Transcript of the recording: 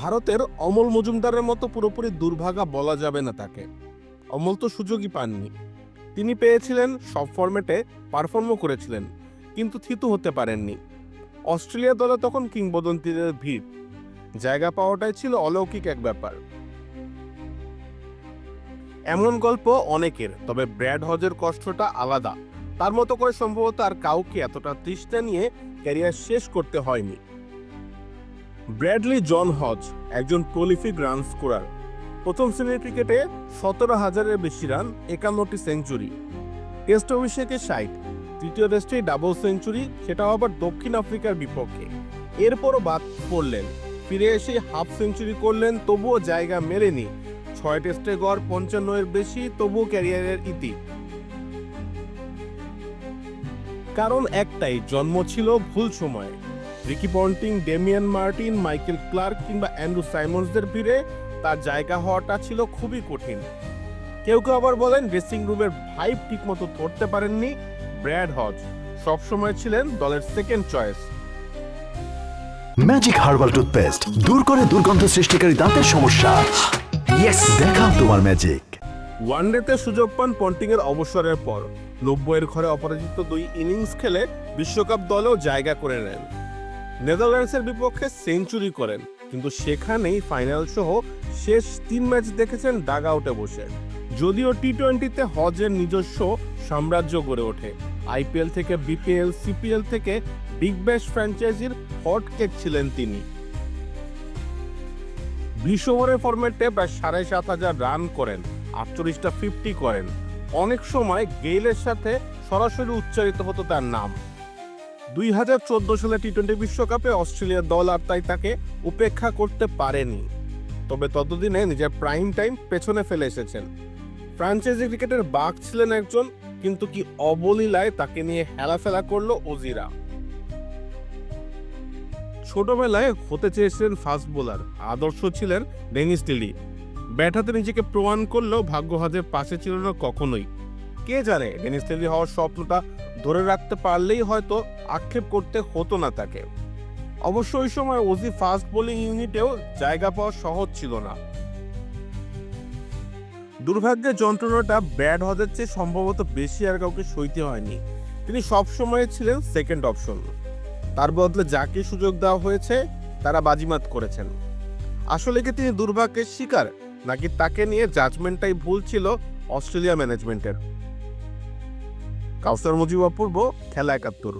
ভারতের অমল মজুমদারের মতো পুরোপুরি দুর্ভাগা বলা যাবে না তাকে। অমল তো সুযোগই পাননি। তিনি পেয়েছিলেন সব ফরম্যাটে পারফর্মও করেছিলেন, কিন্তু থিতু হতে পারেননি। অস্ট্রেলিয়া দলে তখন কিংবদন্তিদের ভিড়। জায়গা পাওয়াটাই ছিল অলৌকিক এক ব্যাপার। এমন গল্প অনেকের, তবে ব্র্যাড হজের কষ্টটা আলাদা। তার মতো করে সম্ভবত আর কাউকে এতটা তৃষ্ণা নিয়ে ক্যারিয়ার শেষ করতে হয়নি। ব্র্যাডলি জন হজ, একজন প্রলিফিক রান স্কোরার প্রথম শ্রেণির ক্রিকেটে সতেরো হাজারের বেশি রান একান্নটি সেঞ্চুরি টেস্ট অভিষেকে ষাট, তৃতীয় টেস্টেই ডাবল সেঞ্চুরি সেটাও আবার দক্ষিণ আফ্রিকার বিপক্ষে। এরপরও বাদ পড়লেন, ফিরে এসে হাফ সেঞ্চুরি করলেন, তবুও জায়গা মেলেনি। ছয় টেস্টে গড় পঞ্চান্ন এর বেশি, তবুও ক্যারিয়ারের ইতি। কারণ একটাই, জন্ম ছিল ভুল সময়ে। Ricky Ponting Damien Martyn Michael Clarke কিংবা অ্যান্ড্রু সাইমন্সদের ভিড়ে তার জায়গা হওয়াটা ছিল খুবই কঠিন। কেউ কেউ আবার বলেন ড্রেসিং রুমের ভাইব ঠিকমতো ধরতে পারেননি ব্র্যাড হজ। সবসময় ছিলেন দলের second choice magic herbal toothpaste দূর করে দুর্গন্ধ সৃষ্টিকারী দাঁতের সমস্যা। ইয়েস দেখাও তোমার ম্যাজিক ওয়ানডেতে সুযোগ পান পন্টিং এর অবসরের পর। নব্বইয়ের ঘরে অপরাজিত দুই ইনিংস খেলে বিশ্বকাপ দলেও জায়গা করে নেন। নেদারল্যান্ডসের বিপক্ষে সেঞ্চুরি করেন, কিন্তু সেখানেই ফাইনাল সহ শেষ তিন ম্যাচ দেখেছেন ডাগ আউটে বসে। যদিও টি টোয়েন্টিতে হজের নিজস্ব সাম্রাজ্য গড়ে ওঠে আইপিএল থেকে বিপিএল সিপিএল থেকে বিগ ব্যাশ ফ্র্যাঞ্চাইজির হট কেক ছিলেন তিনি। বিশ ওভারের ফরম্যাটে প্রায় সাড়ে সাত হাজার রান করেন, আটচল্লিশটা ফিফটি করেন। অনেক সময় গেইলের সাথে সরাসরি উচ্চারিত হতো তার নাম। দুই হাজার চোদ্দ সালে টি টোয়েন্টি বিশ্বকাপে অস্ট্রেলিয়ার দল আর তাই তাকে উপেক্ষা করতে পারেনি। তবে ততদিনে নিজের প্রাইম টাইম পেছনে ফেলে এসেছেন। ফ্রাঞ্চাইজি ক্রিকেটের বাঘ ছিলেন একজন, কিন্তু কি অবলীলায় তাকে নিয়ে হেলাফেলা করল ওজিরা। ছোটবেলায় হতে চেয়েছিলেন ফাস্ট বোলার আদর্শ ছিলেন ডেনিস টিলি ব্যাট হাতে নিজেকে প্রমাণ করলেও ভাগ্য হাতের পাশে ছিল না কখনোই। কে জানে, ডেনিস টিলি হওয়ার স্বপ্নটা ধরে রাখতে পারলেই হয়তো আক্ষেপ করতে হতো না তাকে। অবশ্য ওই সময় ওজি ফাস্ট বোলিং ইউনিটেও জায়গা পাওয়া সহজ ছিল না। দুর্ভাগ্যের যন্ত্রণাটা ব্যাড হজের চেয়ে সম্ভবত বেশি আর কাউকে সইতে হয়নি। তিনি সবসময় ছিলেন সেকেন্ড অপশন তার বদলে যাকে সুযোগ দেওয়া হয়েছে, তারা বাজিমাত করেছেন। আসলে কি তিনি দুর্ভাগ্যের শিকার, নাকি তাকে নিয়ে জাজমেন্টটাই ভুল ছিল অস্ট্রেলিয়া ম্যানেজমেন্টের কাউসার মুজিব অপূর্ব খেলা একাত্তর।